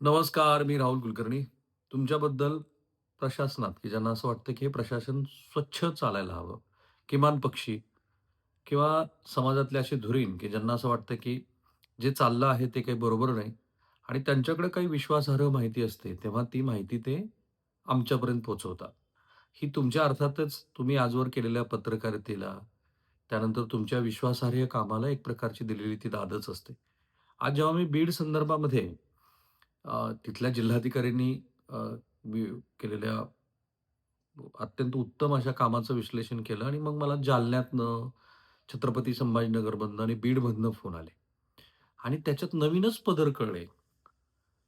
नमस्कार, मी राहुल कुलकर्णी. तुमच्याबद्दल प्रशासनात, की ज्यांना असं वाटतं, की हे प्रशासन स्वच्छ चालायला हवं. किमान पक्षी किंवा समाजातले असे धुरीण, की ज्यांना असं वाटतं, की जे चाललं आहे ते काही बरोबर नाही आणि त्यांच्याकडे काही विश्वासार्ह माहिती असते, तेव्हा ती माहिती ते आमच्यापर्यंत पोचवतात ही तुमच्या अर्थातच तुम्ही आजवर केलेल्या पत्रकारितेला, त्यानंतर तुमच्या विश्वासार्ह कामाला एक प्रकारची दिलेली ती दादच असते. आज जेव्हा मी बीड संदर्भामध्ये तिथल्या जिल्हाधिकाऱ्यांनी केलेल्या अत्यंत उत्तम अशा कामाचं विश्लेषण केलं आणि मग मला जालन्यातनं, छत्रपती संभाजीनगरमधनं आणि बीडमधनं फोन आले. आणि त्याच्यात नवीनच पदर कळले.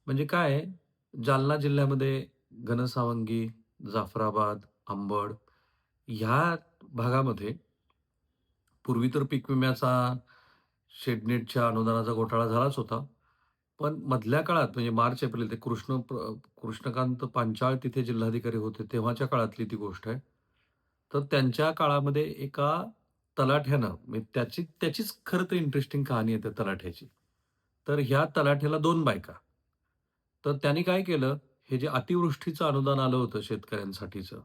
म्हणजे काय जालना जिल्ह्यामध्ये घनसावंगी, जाफराबाद, आंबड ह्या भागामध्ये पूर्वी तर पीक विम्याचा, शेडनेटच्या अनुदानाचा घोटाळा झालाच होता. पण मधल्या काळात म्हणजे मार्च, एप्रिल ते कृष्ण कृष्णकांत पांचाळ तिथे जिल्हाधिकारी होते, तेव्हाच्या काळातली ती गोष्ट आहे. तर त्यांच्या काळामध्ये एका तलाठ्यानं म्हणजे त्याची त्याचीच खरं तर इंटरेस्टिंग कहाणी आहे त्या तलाठ्याची. तर ह्या तलाठ्याला दोन बायका. तर त्यांनी काय केलं, हे जे अतिवृष्टीचं अनुदान आलं होतं शेतकऱ्यांसाठीचं,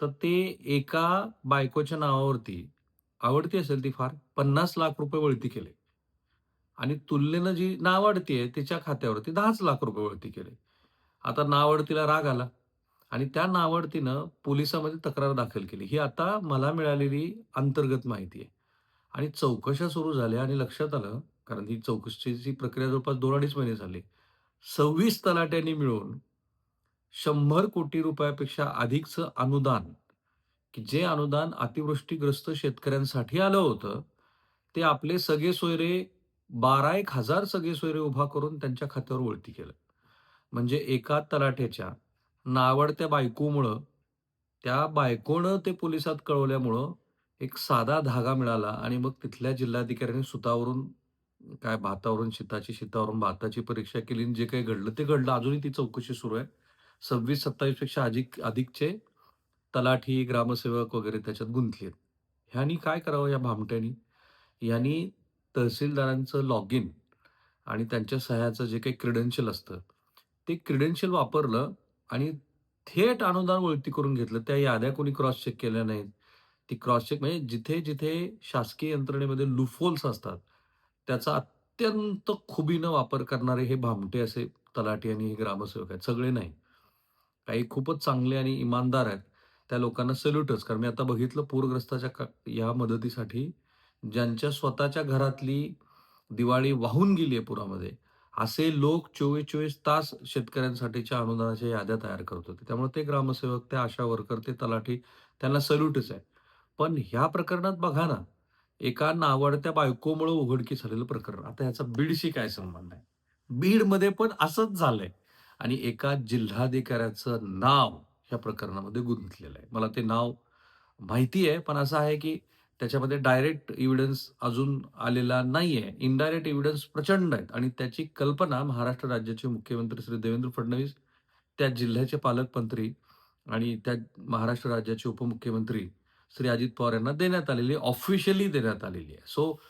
तर ते एका बायकोच्या नावावरती, आवडती असेल ती फार, ₹50,00,000 वळती केले. आणि तुलनेनं जी नावडती आहे तिच्या खात्यावरती दहाच लाख रुपये वळती केले. आता नावडतीला राग आला आणि त्या नावडतीनं पोलिसामध्ये तक्रार दाखल केली. ही आता मला मिळालेली अंतर्गत माहिती आहे. आणि चौकशा सुरू झाल्या आणि लक्षात आलं, कारण ही चौकशीची प्रक्रिया जवळपास 2-2.5 महिने झाले. 26 तलाट्यांनी मिळून शंभर कोटी रुपयापेक्षा अधिकचं अनुदान, की जे अनुदान अतिवृष्टीग्रस्त शेतकऱ्यांसाठी आलं होतं, ते आपले सगळे सोयरे बारा एक हजार सगळे सोयरे उभा करून त्यांच्या खात्यावर वळती केलं. म्हणजे एका तलाठ्याच्या नावडत्या बायकोमुळं, त्या बायकोनं ते पोलिसात कळवल्यामुळं एक साधा धागा मिळाला आणि मग तिथल्या जिल्हाधिकाऱ्यांनी सुतावरून काय भातावरून शिताची, शितावरून भाताची परीक्षा केली आणि जे काही घडलं ते घडलं. अजूनही ती चौकशी सुरू आहे. 26-27 पेक्षा अधिक अधिकचे तलाठी, ग्रामसेवक वगैरे त्याच्यात गुंतले आहेत. ह्यानी काय करावं या भामट्यानी? यांनी तहसीलदारांचं लॉग इन आणि त्यांच्या सह्याचं जे काही क्रिडेन्शियल असतं, ते क्रिडेन्शियल वापरलं आणि थेट अनुदान वळती करून घेतलं. त्या याद्या कोणी क्रॉस चेक केल्या नाहीत. ती क्रॉस चेक म्हणजे जिथे-जिथे शासकीय यंत्रणेमध्ये लुफोल्स असतात, त्याचा अत्यंत खुबीनं वापर करणारे हे भामटे असे तलाठी आणि हे ग्रामसेवक आहेत. सगळे नाही. काही खूपच चांगले आणि इमानदार आहेत. त्या लोकांना सल्यूटच कारण मी आता बघितलं पूरग्रस्ताच्या का या मदतीसाठी ज्यांच्या स्वतःच्या घरातली दिवाळी वाहून गेली आहे पुरामध्ये, असे लोक 24-24 तास शेतकऱ्यांसाठीच्या अनुदानाच्या याद्या तयार करत होते. त्यामुळे ते ग्रामसेवक, ते आशा वर्कर, ते तलाठी त्यांना सल्यूटच आहे. पण ह्या प्रकरणात बघा ना, एका नावडत्या बायकोमुळं उघडकीस झालेलं प्रकरण. आता ह्याचा बीडशी काय संबंध आहे? बीडमध्ये पण असंच झालंय आणि एका जिल्हाधिकाऱ्याचं नाव ह्या प्रकरणामध्ये गुंतलेलं आहे. मला ते नाव माहिती आहे, पण असं आहे की त्याच्यामध्ये डायरेक्ट एव्हिडन्स अजून आलेला नाहीये. इनडायरेक्ट एव्हिडन्स प्रचंड आहेत आणि त्याची कल्पना महाराष्ट्र राज्याचे मुख्यमंत्री श्री देवेंद्र फडणवीस, त्या जिल्ह्याचे पालकमंत्री आणि त्या महाराष्ट्र राज्याचे उपमुख्यमंत्री श्री अजित पवार यांना देण्यात आलेली ऑफिशियली देण्यात आलेली आहे. So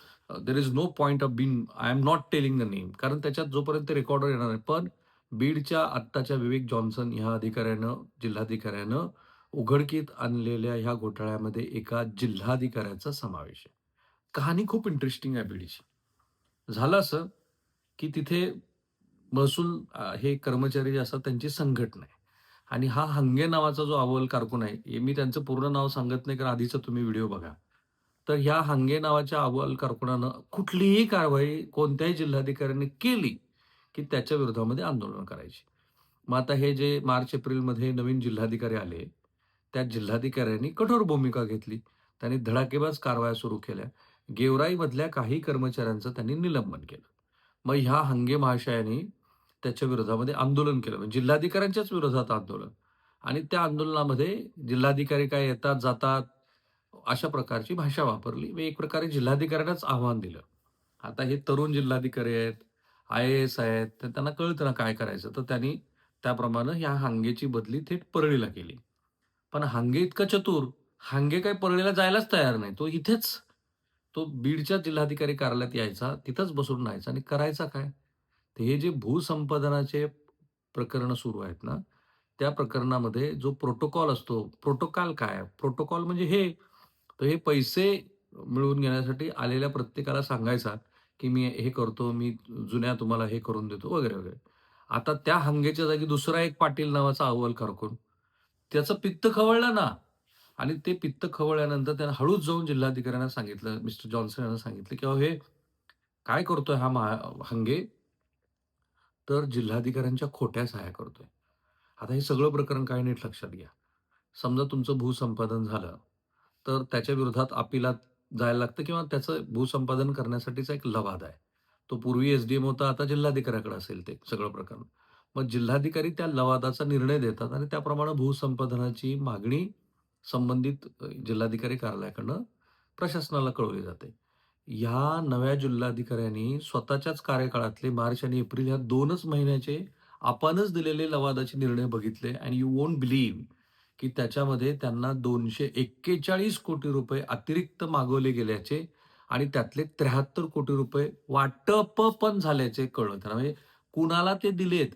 there is no point of being I am not telling the name कारण त्याच्यात जोपर्यंत रेकॉर्डर येणार नाही. पण बीडच्या आत्ताच्या विवेक जॉन्सन ह्या अधिकाऱ्यानं, जिल्हाधिकाऱ्यानं उघडकीत आणलेल्या ह्या घोटाळ्यामध्ये एका जिल्हाधिकाऱ्याचा समावेश आहे. कहाणी खूप इंटरेस्टिंग आहे बीडीची झालं असं, की तिथे महसूल हे कर्मचारी जे असतात त्यांची संघटना आहे आणि हा हंगे नावाचा जो अव्वल कारकून आहे, हे मी त्यांचं पूर्ण नाव सांगत नाही कारण आधीचा तुम्ही व्हिडिओ बघा. तर ह्या हंगे नावाच्या अव्वल कारकुनानं कुठलीही कारवाई कोणत्याही जिल्हाधिकाऱ्याने केली, की त्याच्या विरोधामध्ये आंदोलन करायची. मग आता हे जे मार्च, एप्रिलमध्ये नवीन जिल्हाधिकारी आले, त्या जिल्हाधिकाऱ्यांनी कठोर भूमिका घेतली. त्यांनी धडाकेबाज कारवाया सुरू केल्या. गेवराईमधल्या काही कर्मचाऱ्यांचं त्यांनी निलंबन केलं. मग ह्या हंगे महाशयाने त्याच्या विरोधामध्ये आंदोलन केलं. म्हणजे जिल्हाधिकाऱ्यांच्याच विरोधात आंदोलन आणि त्या आंदोलनामध्ये जिल्हाधिकारी काय येतात, जातात, अशा प्रकारची भाषा वापरली. मी एक प्रकारे जिल्हाधिकाऱ्यांनाच आव्हान दिलं. आता हे तरुण जिल्हाधिकारी आहेत, आय-ए-एस आहेत, तर त्यांना कळतं ना काय करायचं. तर त्यांनी त्याप्रमाणे ह्या हांगेची बदली थेट परळीला केली. पण हांगे इतका चतुर, हांगे काही परळीला जायलाच तयार नाही. तो इथेच, तो बीडच्या जिल्हाधिकारी कार्यालयात यायचा, तिथंच बसून राहायचा आणि करायचा काय? तर हे जे भूसंपादनाचे प्रकरणं सुरू आहेत ना, त्या प्रकरणामध्ये जो प्रोटोकॉल असतो, प्रोटोकॉल काय? प्रोटोकॉल म्हणजे हे, तर हे पैसे मिळवून घेण्यासाठी आलेल्या प्रत्येकाला सांगायचा, की मी हे करतो, मी जुन्या तुम्हाला हे करून देतो वगैरे, वगैरे. आता त्या हंगेच्या जागी दुसरा एक पाटील नावाचा अव्वल कारकून, त्याचं पित्त खवळलं ना आणि ते पित्त खवळल्यानंतर त्यानं हळूच जाऊन जिल्हाधिकाऱ्यांना सांगितलं, मिस्टर जॉन्सन यांना सांगितलं, की हे काय करतोय हा मा हंगे?" तर जिल्हाधिकाऱ्यांच्या खोट्या सहाय्या करतोय. आता हे सगळं प्रकरण काय नीट लक्षात घ्या. समजा तुमचं भूसंपादन झालं, तर त्याच्या विरोधात अपिलात जायला लागतं किंवा त्याचं भूसंपादन करण्यासाठीचा एक लवाद आहे. तो पूर्वी एस-डी-एम होता, आता जिल्हाधिकाऱ्याकडे असेल ते सगळं प्रकरण. मग जिल्हाधिकारी त्या लवादाचा निर्णय देतात आणि त्याप्रमाणे भूसंपादनाची मागणी संबंधित जिल्हाधिकारी कार्यालयाकडनं प्रशासनाला कळवली जाते. ह्या नव्या जिल्हाधिकाऱ्यांनी स्वतःच्याच कार्यकाळातले मार्च आणि एप्रिल ह्या दोनच महिन्याचे आपणच दिलेले लवादाचे निर्णय बघितले आणि यू वोंट बिलीव्ह की त्याच्यामध्ये त्यांना 241 कोटी रुपये अतिरिक्त मागवले गेल्याचे आणि त्यातले 73 कोटी रुपये वाटप पण झाल्याचे कळलं त्यांना. म्हणजे कुणाला ते दिलेत,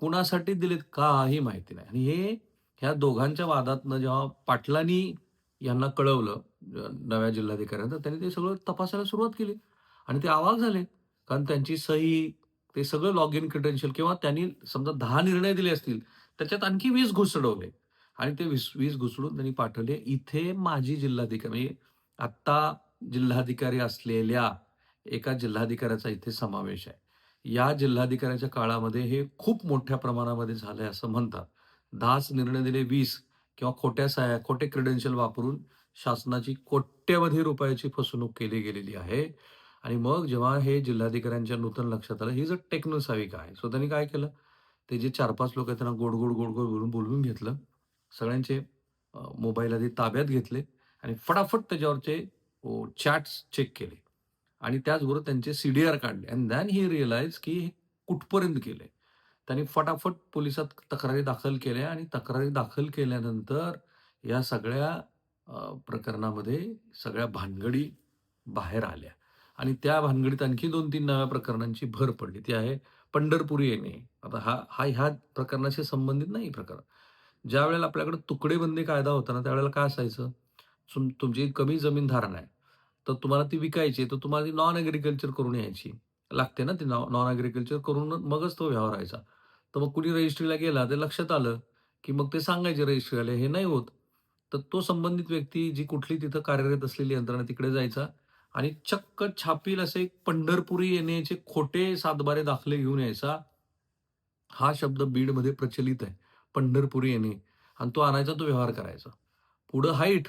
कुणासाठी दिलेत काही माहिती नाही. आणि हे ह्या दोघांच्या वादातनं जेव्हा पाटलांनी यांना कळवलं नव्या जिल्हाधिकाऱ्यांना, त्यांनी ते सगळं तपासायला सुरुवात केली आणि ते आवाज झाले. कारण त्यांची सही, ते सगळं लॉग इन क्रिडेन्शियल किंवा त्यांनी समजा दहा निर्णय दिले असतील, त्याच्यात आणखी वीज घुसडवले आणि ते वीस वीज घुसडून त्यांनी पाठवले. इथे माजी जिल्हाधिकारी म्हणजे आत्ता जिल्हाधिकारी असलेल्या एका जिल्हाधिकाऱ्याचा इथे समावेश आहे. या जिल्हाधिकाऱ्याच्या काळामध्ये हे खूप मोठ्या प्रमाणामध्ये झालं आहे असं म्हणतात. 10च निर्णय दिले वीस किंवा खोट्या साया खोटे क्रेडेन्शियल वापरून शासनाची कोट्यवधी रुपयाची फसवणूक केली गेलेली आहे. आणि मग जेव्हा हे जिल्हाधिकाऱ्यांच्या नूतन लक्षात आलं, ही जर टेक्नोलसाविक आहे. सो त्यांनी काय केलं, ते जे 4-5 लोक आहेत त्यांना गोड-गोड, गोड-गोड बोलून बोलवून घेतलं. सगळ्यांचे मोबाईल आधी ताब्यात घेतले आणि फटाफट त्याच्यावरचे चॅट्स चेक केले आणि त्याचबरोबर त्यांचे सी-डी-आर काढले अँड दॅन ही रिअलाइज की हे कुठपर्यंत केले त्यांनी फटाफट पोलिसात तक्रारी दाखल केल्या आणि तक्रारी दाखल केल्यानंतर या सगळ्या प्रकरणामध्ये सगळ्या भानगडी बाहेर आल्या आणि त्या भानगडीत आणखी 2-3 नव्या प्रकरणांची भर पडली. ती आहे पंढरपुरी येणे. आता हा हा ह्या प्रकरणाशी संबंधित नाही प्रकरण. ज्यावेळेला आपल्याकडे तुकडेबंदी कायदा होता ना, त्यावेळेला काय असायचं, तुम तुमची कमी जमीन धारण आहे. तर तुम्हाला ती विकायची तर तुम्हाला ती नॉन ॲग्रीकल्चर करून यायची. लागते ना ती नॉ नॉन ॲग्रीकल्चर करून मगच तो व्यवहार व्हायचा. तर मग कुणी रजिस्ट्रीला गेला, ते लक्षात आलं, की मग ते सांगायचे रजिस्ट्रीवाले, हे नाही होत. तर तो संबंधित व्यक्ती जी कुठली तिथं कार्यरत असलेली यंत्रणा तिकडे जायचा आणि चक्क छापील असे पंढरपुरी येण्याचे खोटे सातबारे दाखले घेऊन यायचा. हा शब्द बीडमध्ये प्रचलित आहे. पंढरपुरी येणे आणि तो आणायचा, तो व्यवहार करायचा. पुढं हाईट.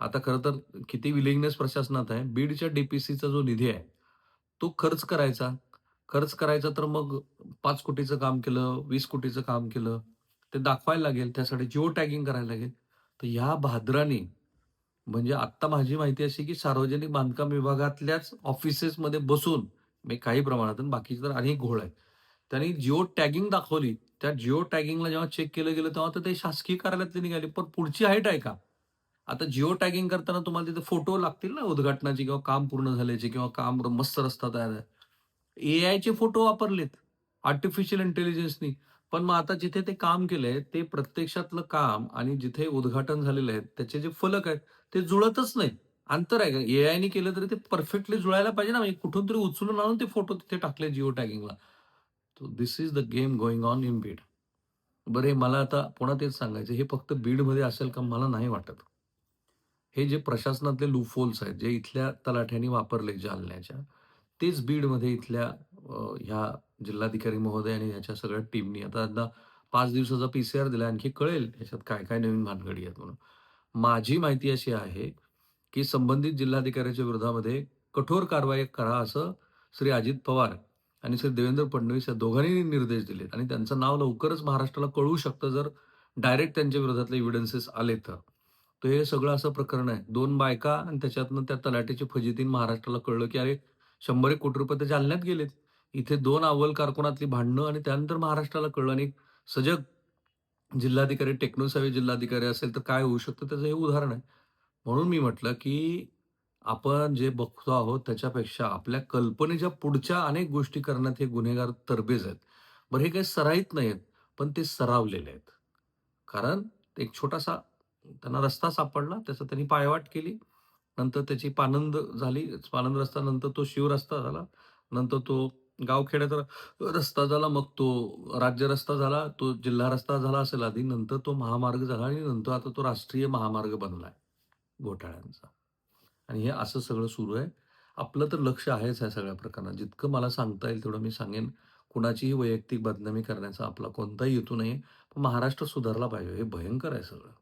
आता खरं तर किती विलिंगनेस प्रशासनात आहे. बीडच्या डी-पी-सीचा जो निधी आहे, तो खर्च करायचा. खर्च करायचा तर मग पाच कोटीचं काम केलं, वीस कोटीचं काम केलं. ते दाखवायला लागेल. त्यासाठी जिओ टॅगिंग करायला लागेल. तर ह्या भाद्राने म्हणजे आत्ता माझी माहिती अशी की सार्वजनिक बांधकाम विभागातल्याच ऑफिसेसमध्ये बसून म्हणजे काही प्रमाणात आणि बाकीचे तर अनेक घोळ आहे त्यांनी जिओ टॅगिंग दाखवली. त्या जिओ टॅगिंगला जेव्हा चेक केलं गेलं, तेव्हा तर ते शासकीय कार्यालयातले निघाले. पण पुढची हाईट आहे का? आता जिओ टॅगिंग करताना तुम्हाला तिथे फोटो लागतील ना उद्घाटनाचे किंवा काम पूर्ण झाल्याचे किंवा काम मस्त रस्ता तयार आहे. एआयचे फोटो वापरलेत. आर्टिफिशियल इंटेलिजन्सनी. पण मग आता जिथे ते काम केलंय, ते प्रत्यक्षातलं काम आणि जिथे उद्घाटन झालेलं आहे, त्याचे जे फलक आहेत, ते जुळतच नाही अंतर आहे. का एआयने केलं तरी ते परफेक्टली जुळायला पाहिजे ना, म्हणजे कुठून तरी उचलून आणून ते फोटो तिथे टाकले geo टॅगिंगला. This is the game going on in Beed. बरं हे मला आता पुन्हा तेच सांगायचं हे फक्त बीडमध्ये असेल का मला नाही वाटत. हे जे प्रशासनातले लुफोल्स आहेत, जे इथल्या तलाठ्यांनी वापरले जालन्याच्या, तेच बीडमध्ये इथल्या अ, ह्या जिल्हाधिकारी महोदय आणि ह्याच्या सगळ्या टीमनी आता आता पाच दिवसाचा पी-सी-आर दिला आणखी कळेल ह्याच्यात काय-काय नवीन भानगडी आहेत म्हणून. माझी माहिती अशी आहे, की संबंधित जिल्हाधिकाऱ्याच्या विरोधामध्ये कठोर कारवाई करा असं श्री अजित पवार आणि श्री देवेंद्र फडणवीस या दोघांनी निर्देश दिलेत आणि त्यांचं नाव लवकरच महाराष्ट्राला कळू शकतं जर डायरेक्ट त्यांच्या विरोधातले एव्हिडन्सेस आले तर. तर हे सगळं असं प्रकरण आहे. दोन बायका आणि त्याच्यातनं त्या तलाठ्याची फजितीन महाराष्ट्राला कळलं, की अरे शंभर एक कोटी रुपये तर जालन्यात गेलेत. इथे दोन अव्वल कारकुनातली भांडणं आणि त्यानंतर महाराष्ट्राला कळलं आणि सजग जिल्हाधिकारी, टेक्नोसावे जिल्हाधिकारी असेल तर काय होऊ शकतं त्याचं हे उदाहरण आहे. म्हणून मी म्हटलं, की आपण जे बघतो आहोत त्याच्यापेक्षा आपल्या कल्पनेच्या पुढच्या अनेक गोष्टी करण्यात हे गुन्हेगार तरबेज आहेत. बरं हे काही सराईत नाहीयेत. पण ते सरावलेले आहेत. कारण एक छोटासा त्यांना रस्ता सापडला, त्याचा त्यांनी पायवाट केली. नंतर त्याची पानंद झाली. पानंद रस्ता नंतर तो शिव रस्ता झाला. नंतर तो गावखेड्याचा रस्ता झाला. मग तो राज्य रस्ता झाला. तो जिल्हा रस्ता झाला असेल आधी. नंतर तो महामार्ग झाला आणि नंतर आता तो राष्ट्रीय महामार्ग बनलाय घोटाळ्यांचा. आणि हे असं सगळं सुरू आहे. आपलं तर लक्ष आहेच या सगळ्या प्रकारांना जितकं मला सांगता येईल तेवढं मी सांगेन. कुणाचीही वैयक्तिक बदनामी करण्याचा आपला कोणताही हेतू नाहीये. पण महाराष्ट्र सुधारला पाहिजे. हे भयंकर आहे सगळं.